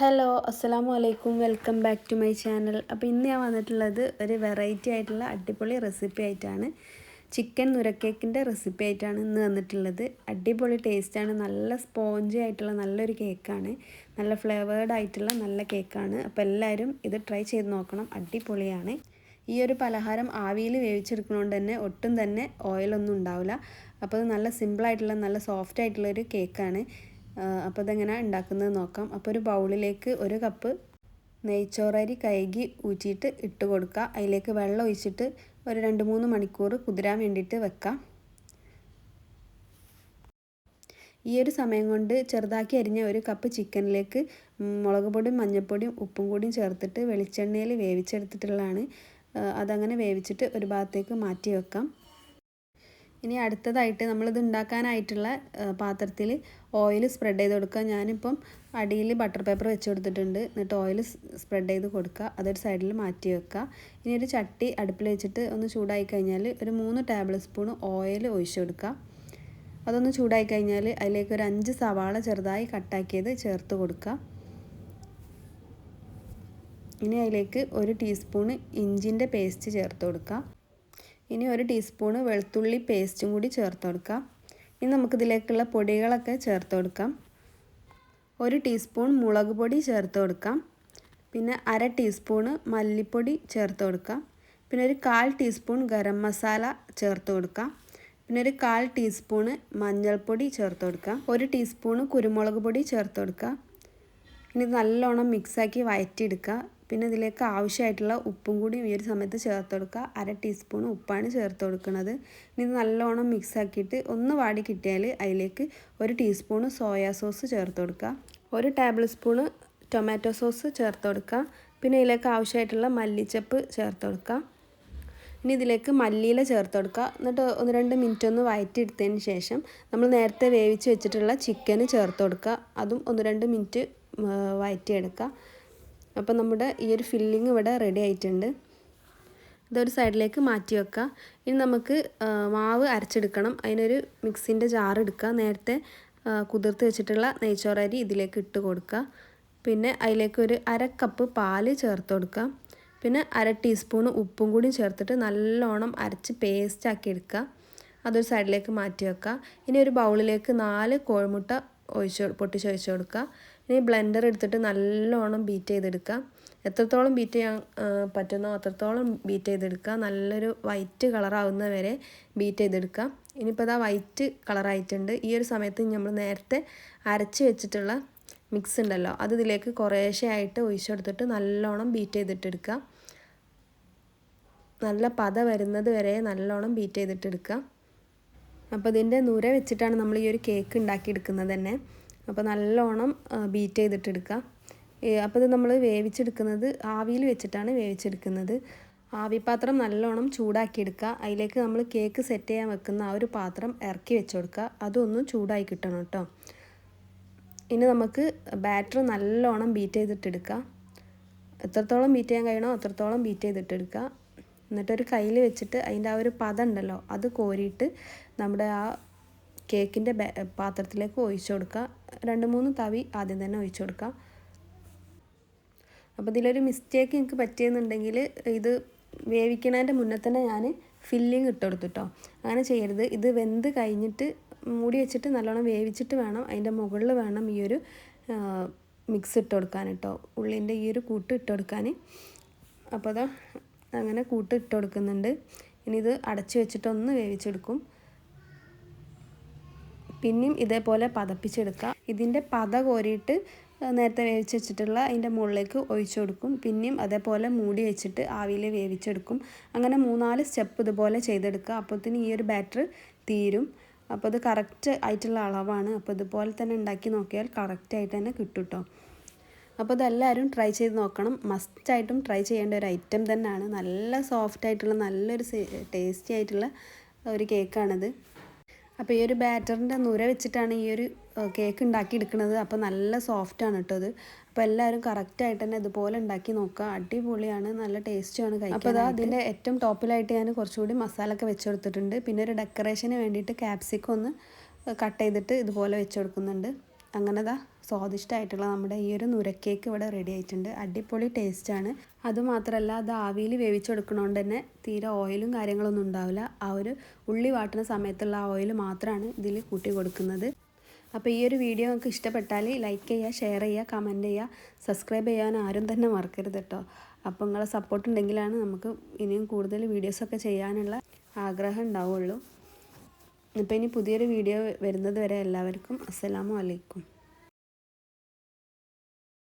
Hello അസ്സലാമു അലൈക്കും. Welcome back to my channel. അപ്പോൾ ഇന്ന് ഞാൻ വന്നിട്ടുള്ളത് ഒരു വെറൈറ്റി ആയിട്ടുള്ള അടിപൊളി റെസിപ്പി ആയിട്ടാണ്. ചിക്കൻ നുരക്കേക്കിന്റെ റെസിപ്പി ആയിട്ടാണ് ഇന്ന് വന്നിട്ടുള്ളത്. അടിപൊളി ടേസ്റ്റാണ്. നല്ല സ്പോഞ്ചി ആയിട്ടുള്ള നല്ലൊരു കേക്കാണ്. നല്ല ഫ്ലേവേർഡ് ആയിട്ടുള്ള നല്ല കേക്കാണ്. അപ്പോൾ എല്ലാവരും ഇത് ട്രൈ ചെയ്ത് നോക്കണം. അടിപൊളിയാണ്. ഈ ഒരു പലഹാരം ആവിയിൽ വേവിച്ചെടുക്കുന്നതുകൊണ്ട് തന്നെ ഒട്ടും തന്നെ ഓയിലൊന്നും ഉണ്ടാവില്ല. അപ്പോൾ അത് നല്ല സിമ്പിളായിട്ടുള്ള നല്ല സോഫ്റ്റ് ആയിട്ടുള്ള ഒരു കേക്കാണ്. അപ്പോൾ അതെങ്ങനെ ഉണ്ടാക്കുന്നത് നോക്കാം. അപ്പോൾ ഒരു ബൗളിലേക്ക് ഒരു കപ്പ് നെയ്ച്ചോറരി കഴുകി ഊറ്റിയിട്ട് ഇട്ട് കൊടുക്കുക. അതിലേക്ക് വെള്ളം ഒഴിച്ചിട്ട് ഒരു രണ്ട് മൂന്ന് മണിക്കൂർ കുതിരാൻ വേണ്ടിയിട്ട് വെക്കാം. ഈ ഒരു സമയം കൊണ്ട് ചെറുതാക്കി അരിഞ്ഞ ഒരു കപ്പ് ചിക്കനിലേക്ക് മുളക് പൊടിയും മഞ്ഞൾപ്പൊടിയും ഉപ്പും കൂടിയും ചേർത്തിട്ട് വെളിച്ചെണ്ണയിൽ വേവിച്ചെടുത്തിട്ടുള്ളതാണ്. അതങ്ങനെ വേവിച്ചിട്ട് ഒരു ഭാഗത്തേക്ക് മാറ്റി വെക്കാം. ഇനി അടുത്തതായിട്ട് നമ്മളിത് ഉണ്ടാക്കാനായിട്ടുള്ള പാത്രത്തിൽ ഓയിൽ സ്പ്രെഡ് ചെയ്ത് കൊടുക്കുക. ഞാനിപ്പം അടിയിൽ ബട്ടർ പേപ്പർ വെച്ച് കൊടുത്തിട്ടുണ്ട്. എന്നിട്ട് ഓയിൽ സ്പ്രെഡ് ചെയ്ത് കൊടുക്കുക. അതൊരു സൈഡിൽ മാറ്റി വെക്കുക. ഇനി ഒരു ചട്ടി അടുപ്പിൽ വെച്ചിട്ട് ഒന്ന് ചൂടായി കഴിഞ്ഞാൽ ഒരു മൂന്ന് ടേബിൾ സ്പൂൺ ഓയിൽ ഒഴിച്ച് കൊടുക്കുക. അതൊന്ന് ചൂടായി കഴിഞ്ഞാൽ അതിലേക്ക് ഒരു അഞ്ച് സവാള ചെറുതായി കട്ടാക്കിയത് ചേർത്ത് കൊടുക്കുക. ഇനി അതിലേക്ക് ഒരു ടീസ്പൂൺ ഇഞ്ചിന്റെ പേസ്റ്റ് ചേർത്ത് കൊടുക്കുക. ഇനി ഒരു ടീസ്പൂണ് വെളുത്തുള്ളി പേസ്റ്റും കൂടി ചേർത്ത് കൊടുക്കാം. ഇനി നമുക്കിതിലേക്കുള്ള പൊടികളൊക്കെ ചേർത്ത് കൊടുക്കാം. ഒരു ടീസ്പൂൺ മുളക് പൊടി ചേർത്ത് കൊടുക്കാം. പിന്നെ അര ടീസ്പൂണ് മല്ലിപ്പൊടി ചേർത്ത് കൊടുക്കാം. പിന്നെ ഒരു കാൽ ടീസ്പൂൺ ഗരം മസാല ചേർത്ത് കൊടുക്കാം. പിന്നെ ഒരു കാൽ ടീസ്പൂണ് മഞ്ഞൾപ്പൊടി ചേർത്ത് കൊടുക്കാം. ഒരു ടീസ്പൂണ് കുരുമുളക് പൊടി ചേർത്ത് കൊടുക്കുക ഇനി നല്ലോണം മിക്സാക്കി വയറ്റിയെടുക്കുക. പിന്നെ ഇതിലേക്ക് ആവശ്യമായിട്ടുള്ള ഉപ്പും കൂടി ഈ ഒരു സമയത്ത് ചേർത്ത് കൊടുക്കുക. അര ടീസ്പൂൺ ഉപ്പാണ് ചേർത്ത് കൊടുക്കുന്നത്. ഇനി ഇത് നല്ലോണം മിക്സാക്കിയിട്ട് ഒന്ന് വാടി കിട്ടിയാൽ അതിലേക്ക് ഒരു ടീസ്പൂൺ സോയാ സോസ് ചേർത്ത് കൊടുക്കുക. ഒരു ടേബിൾ സ്പൂണ് ടൊമാറ്റോ സോസ് ചേർത്ത് കൊടുക്കുക. പിന്നെ ഇതിലേക്ക് ആവശ്യമായിട്ടുള്ള മല്ലിച്ചപ്പ് ചേർത്ത് കൊടുക്കുക. ഇനി ഇതിലേക്ക് മല്ലിയില ചേർത്ത് കൊടുക്കുക. എന്നിട്ട് ഒന്ന് രണ്ട് മിനിറ്റ് ഒന്ന് വയറ്റിയെടുത്തതിന് ശേഷം നമ്മൾ നേരത്തെ വേവിച്ച് വെച്ചിട്ടുള്ള ചിക്കന് ചേർത്ത് കൊടുക്കുക. അതും ഒന്ന് രണ്ട് മിനിറ്റ് വയറ്റിയെടുക്കുക. അപ്പോൾ നമ്മുടെ ഈ ഒരു ഫില്ലിങ് ഇവിടെ റെഡി ആയിട്ടുണ്ട്. ഇതൊരു സൈഡിലേക്ക് മാറ്റി വെക്കുക. ഇനി നമുക്ക് മാവ് അരച്ചെടുക്കണം. അതിനൊരു മിക്സിന്റെ ജാർ എടുക്കുക. നേരത്തെ കുതിർത്ത് വെച്ചിട്ടുള്ള നെയ്ച്ചോറരി ഇതിലേക്ക് ഇട്ട് കൊടുക്കുക. പിന്നെ അതിലേക്ക് ഒരു അര കപ്പ് പാൽ ചേർത്ത് കൊടുക്കുക. പിന്നെ അര ടീസ്പൂൺ ഉപ്പും കൂടി ചേർത്തിട്ട് നല്ലോണം അരച്ച് പേസ്റ്റാക്കി എടുക്കുക. അതൊരു സൈഡിലേക്ക് മാറ്റി വെക്കുക. ഇനി ഒരു ബൗളിലേക്ക് നാല് കോഴിമുട്ട ഒഴിച്ച് പൊട്ടിച്ചൊഴിച്ച് കൊടുക്കുക. ഇനി ബ്ലെൻഡർ എടുത്തിട്ട് നല്ലോണം ബീറ്റ് ചെയ്തെടുക്കുക. എത്രത്തോളം ബീറ്റ് ചെയ്യാൻ പറ്റുന്നോ അത്രത്തോളം ബീറ്റ് ചെയ്തെടുക്കുക. നല്ലൊരു വൈറ്റ് കളറാവുന്ന വരെ ബീറ്റ് ചെയ്തെടുക്കുക. ഇനിയിപ്പോൾ അതാ വൈറ്റ് കളറായിട്ടുണ്ട് ഈ ഒരു സമയത്ത് നമ്മൾ നേരത്തെ അരച്ച് വെച്ചിട്ടുള്ള മിക്സ് ഉണ്ടല്ലോ അത് ഇതിലേക്ക് കുറേശ്ശെ ആയിട്ട് ഒഴിച്ചെടുത്തിട്ട് നല്ലോണം ബീറ്റ് ചെയ്തിട്ടെടുക്കുക. നല്ല പത വരുന്നത് വരെ നല്ലോണം ബീറ്റ് ചെയ്തിട്ടെടുക്കുക. അപ്പോൾ ഇതിന്റെ നുര വെച്ചിട്ടാണ് നമ്മൾ ഈ ഒരു കേക്ക് ഉണ്ടാക്കിയെടുക്കുന്നത് തന്നെ. അപ്പോൾ നല്ലോണം ബീറ്റ് ചെയ്തിട്ടെടുക്കുക. അപ്പോൾ ഇത് നമ്മൾ വേവിച്ചെടുക്കുന്നത് ആവിയിൽ വെച്ചിട്ടാണ് വേവിച്ചെടുക്കുന്നത്. ആവിപാത്രം നല്ലോണം ചൂടാക്കിയെടുക്കുക. അതിലേക്ക് നമ്മൾ കേക്ക് സെറ്റ് ചെയ്യാൻ വെക്കുന്ന ആ ഒരു പാത്രം ഇറക്കി വെച്ച് കൊടുക്കുക. അതൊന്നും ചൂടായി കിട്ടണം കേട്ടോ. ഇനി നമുക്ക് ബാറ്റർ നല്ലോണം ബീറ്റ് ചെയ്തിട്ടെടുക്കുക എത്രത്തോളം ബീറ്റ് ചെയ്യാൻ കഴിയണോ അത്രത്തോളം ബീറ്റ് ചെയ്തിട്ടെടുക്കുക എന്നിട്ടൊരു കയ്യിൽ വെച്ചിട്ട് അതിന്റെ ആ ഒരു പത ഉണ്ടല്ലോ അത് കോരിയിട്ട് നമ്മുടെ ആ കേക്കിന്റെ പാത്രത്തിലേക്ക് ഒഴിച്ചു കൊടുക്കുക രണ്ട് മൂന്ന് തവി ആദ്യം തന്നെ ഒഴിച്ചു കൊടുക്കുക അപ്പോൾ ഇതിലൊരു മിസ്റ്റേക്ക് എനിക്ക് പറ്റിയെന്നുണ്ടെങ്കിൽ ഇത് വേവിക്കണതിന്റെ മുന്നേ തന്നെ ഞാൻ ഫില്ലിങ് ഇട്ട് കൊടുത്തു കേട്ടോ അങ്ങനെ ചെയ്യരുത്. ഇത് വെന്ത് കഴിഞ്ഞിട്ട് മൂടി വെച്ചിട്ട് നല്ലോണം വേവിച്ചിട്ട് വേണം. അതിന്റെ മുകളിൽ വേണം ഈ ഒരു മിക്സ് ഇട്ട് കൊടുക്കാൻ കേട്ടോ ഉള്ളിന്റെ ഈ ഒരു കൂട്ട് ഇട്ട് കൊടുക്കാൻ അപ്പോൾ അതാ അങ്ങനെ കൂട്ട് ഇട്ട് കൊടുക്കുന്നുണ്ട്. ഇനി ഇത് അടച്ചു വെച്ചിട്ട് ഒന്ന് വേവിച്ചെടുക്കും. പിന്നെയും ഇതേപോലെ പതപ്പിച്ചെടുക്കുക ഇതിന്റെ പത കോരിയിട്ട് നേരത്തെ വേവിച്ച് വെച്ചിട്ടുള്ള അതിന്റെ മുകളിലേക്ക് ഒഴിച്ചു കൊടുക്കും. പിന്നെയും അതേപോലെ മൂടി വെച്ചിട്ട് ആവിയിൽ വേവിച്ചെടുക്കും. അങ്ങനെ മൂന്നാൽ സ്റ്റെപ്പ് ഇതുപോലെ ചെയ്തെടുക്കുക. അപ്പോഴത്തേന് ഈ ഒരു ബാറ്റർ തീരും. അപ്പോൾ ഇത് കറക്റ്റ് ആയിട്ടുള്ള അളവാണ്. അപ്പോൾ ഇതുപോലെ തന്നെ ഉണ്ടാക്കി നോക്കിയാൽ കറക്റ്റായിട്ട് തന്നെ കിട്ടും കേട്ടോ അപ്പോൾ ഇതെല്ലാവരും ട്രൈ ചെയ്ത് നോക്കണം. മസ്റ്റായിട്ടും ട്രൈ ചെയ്യേണ്ട ഒരു ഐറ്റം തന്നെയാണ്. നല്ല സോഫ്റ്റ് ആയിട്ടുള്ള നല്ലൊരു ടേസ്റ്റി ആയിട്ടുള്ള ഒരു കേക്കാണിത് അപ്പോൾ ഈ ഒരു ബാറ്ററിന്റെ നുര വെച്ചിട്ടാണ് ഈ ഒരു കേക്ക് ഉണ്ടാക്കി എടുക്കുന്നത് അപ്പോൾ നല്ല സോഫ്റ്റ് ആണ് കേട്ടോ അത് അപ്പോൾ എല്ലാവരും കറക്റ്റായിട്ട് തന്നെ ഇതുപോലെ ഉണ്ടാക്കി നോക്കുക. അടിപൊളിയാണ്. നല്ല ടേസ്റ്റുമാണ് കഴിക്കാൻ അപ്പോൾ അതാ അതിന്റെ ഏറ്റവും ടോപ്പിലായിട്ട് ഞാൻ കുറച്ചുകൂടി മസാല ഒക്കെ വെച്ച് കൊടുത്തിട്ടുണ്ട്. പിന്നെ ഒരു ഡെക്കറേഷന് വേണ്ടിയിട്ട് ക്യാപ്സിക്കം ഒന്ന് കട്ട് ചെയ്തിട്ട് ഇതുപോലെ വെച്ച് കൊടുക്കുന്നുണ്ട്. അങ്ങനെ ദാ സ്വാദിഷ്ടമായിട്ടുള്ള നമ്മുടെ ഈ ഒരു നുരക്കേക്ക് ഇവിടെ റെഡി ആയിട്ടുണ്ട്. അടിപൊളി ടേസ്റ്റാണ് അതുമാത്രമല്ല അത് ആവിയിൽ വേവിച്ചെടുക്കണോണ്ട് തന്നെ തീരെ ഓയിലും കാര്യങ്ങളൊന്നും ഉണ്ടാവില്ല. ആ ഒരു ഉള്ളി വാട്ടുന്ന സമയത്തുള്ള ആ ഓയിൽ മാത്രമാണ് ഇതിൽ കൂട്ടി കൊടുക്കുന്നത്. അപ്പോൾ ഈ ഒരു വീഡിയോ നിങ്ങൾക്ക് ഇഷ്ടപ്പെട്ടാൽ ലൈക്ക് ചെയ്യുക ഷെയർ ചെയ്യുക കമന്റ് ചെയ്യുക. സബ്സ്ക്രൈബ് ചെയ്യാൻ ആരും തന്നെ മറക്കരുത് കേട്ടോ അപ്പോൾ നിങ്ങളെ സപ്പോർട്ട് ഉണ്ടെങ്കിലാണ് നമുക്ക് ഇനിയും കൂടുതൽ വീഡിയോസൊക്കെ ചെയ്യാനുള്ള ആഗ്രഹം ഉണ്ടാവുള്ളൂ. ഇപ്പം ഇനി പുതിയൊരു വീഡിയോ വരുന്നത് വരെ എല്ലാവർക്കും അസ്സലാമു അലൈക്കും.